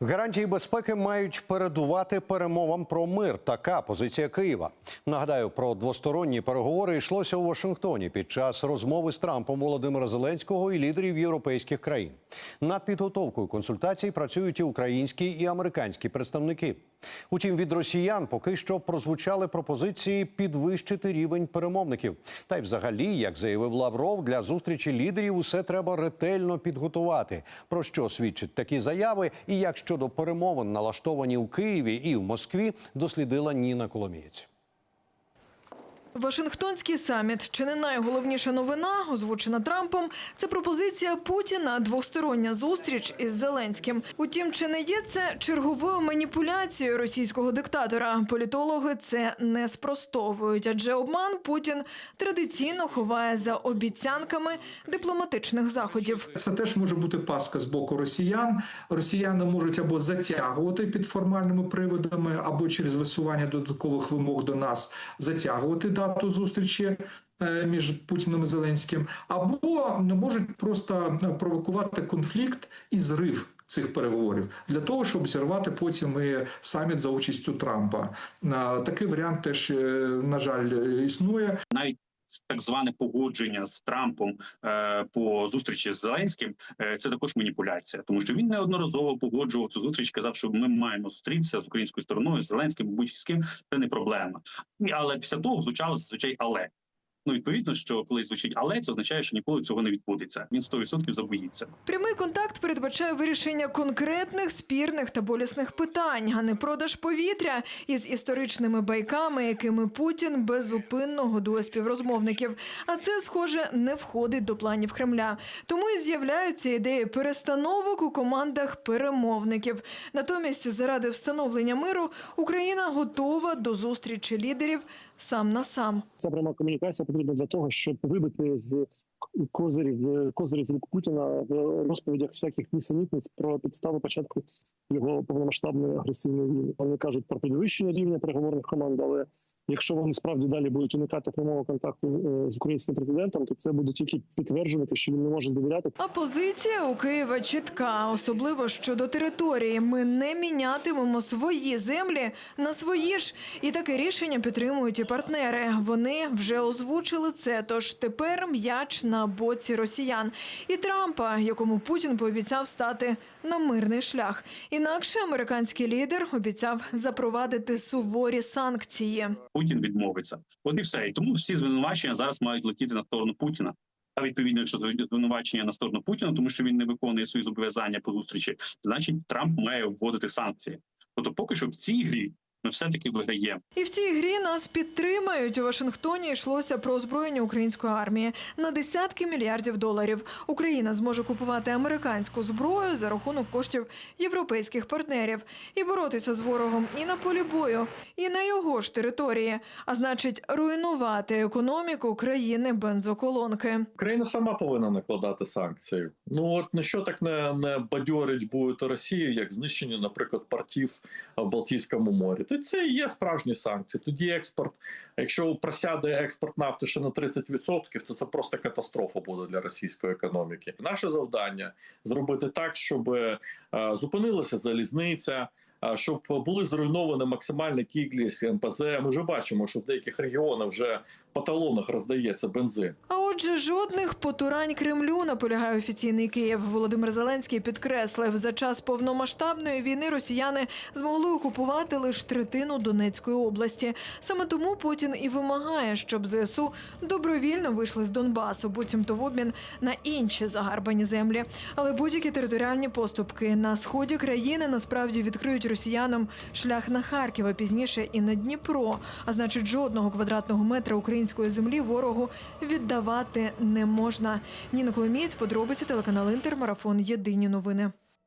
Гарантії безпеки мають передувати перемовам про мир. Така позиція Києва. Нагадаю, про двосторонні переговори йшлося у Вашингтоні під час розмови з Трампом Володимира Зеленського і лідерів європейських країн. Над підготовкою консультацій працюють і українські і американські представники. Утім, від росіян поки що прозвучали пропозиції підвищити рівень перемовників. Та й, взагалі, як заявив Лавров, для зустрічі лідерів усе треба ретельно підготувати. Про що свідчать такі заяви, і як щодо перемовин налаштовані у Києві і в Москві, дослідила Ніна Коломієць. Вашингтонський саміт чи не найголовніша новина, озвучена Трампом, це пропозиція Путіна двостороння зустріч із Зеленським. Утім, чи не є це черговою маніпуляцією російського диктатора? Політологи це не спростовують, адже обман Путін традиційно ховає за обіцянками дипломатичних заходів. Це теж може бути паска з боку росіян. Росіяни можуть або затягувати під формальними приводами, або через висування додаткових вимог до нас затягувати дату зустрічі. е, Між Путіним і Зеленським, або не можуть просто провокувати конфлікт і зрив цих переговорів для того, щоб зірвати потім і саміт за участю Трампа. Е, Такий варіант теж, е, на жаль, е, існує. навіть так зване погодження з Трампом е, по зустрічі з Зеленським е, це також маніпуляція, тому що він неодноразово погоджував цю зустріч, казав, що ми маємо зустрітися з українською стороною, з Зеленським, будь-з ким це не проблема. Але після того звучало зазвичай але. Ну відповідно, що коли звучить але, це означає, що ніколи цього не відбудеться. Він 100% забоїться. Прямий контакт передбачає вирішення конкретних спірних та болісних питань, а не продаж повітря із історичними байками, якими Путін безупинно годує співрозмовників. А це, схоже, не входить до планів Кремля. Тому і з'являються ідеї перестановок у командах перемовників. Натомість, заради встановлення миру, Україна готова до зустрічі лідерів сам на сам. Ця пряма комунікація потрібна для того, щоб вибити з козирів е, козирів з рук Путіна в розповідях всяких нісенітниць про підстави початку його повномасштабної агресивної війни. Вони кажуть про підвищення рівня переговорних команд, але якщо вони справді далі будуть уникати прямого контакту е, з українським президентом, то це буде тільки підтверджувати, що він не може довіряти А позиція у Києва чітка, особливо щодо території. Ми не мінятимемо свої землі на свої ж. І таке рішення підтримують і партнери. Вони вже озвучили це. Тож тепер м'яч на боці росіян і Трампа, якому Путін пообіцяв стати на мирний шлях. Інакше американський лідер обіцяв запровадити суворі санкції. Путін відмовиться. От і все. І тому всі звинувачення зараз мають летіти на сторону Путіна. А відповідно, якщо звинувачення на сторону Путіна, тому що він не виконує свої зобов'язання по зустрічі, значить Трамп має вводити санкції. Тобто, поки що в цій грі ми все таки виграємо. І в цій грі нас підтримають. У Вашингтоні йшлося про озброєння української армії на десятки мільярдів доларів. Україна зможе купувати американську зброю за рахунок коштів європейських партнерів і боротися з ворогом і на полі бою, і на його ж території. А значить, руйнувати економіку країни бензоколонки. Україна сама повинна накладати санкції. Ну от на що так не, не бадьорить буде Росію, як знищення, наприклад, портів в Балтійському морі. То це і є справжні санкції. Тоді експорт, якщо просяде експорт нафти ще на 30%, то це просто катастрофа буде для російської економіки. Наше завдання зробити так, щоб е, зупинилася залізниця. Щоб були зруйновані максимальна кількість МПЗ. Ми вже бачимо, що в деяких регіонах вже по талонах роздається бензин. А отже, жодних потурань Кремлю наполягає офіційний Київ. Володимир Зеленський підкреслив, за час повномасштабної війни росіяни змогли окупувати лише третину Донецької області. Саме тому Путін і вимагає, щоб ЗСУ добровільно вийшли з Донбасу, буцімто в обмін на інші загарбані землі. Але будь-які територіальні поступки на сході країни насправді відкриють росіянам шлях на Харків, а пізніше і на Дніпро. А значить, жодного квадратного метра української землі ворогу віддавати не можна. Ніна Коломієць, подробиці телеканал Інтер, марафон Єдині новини.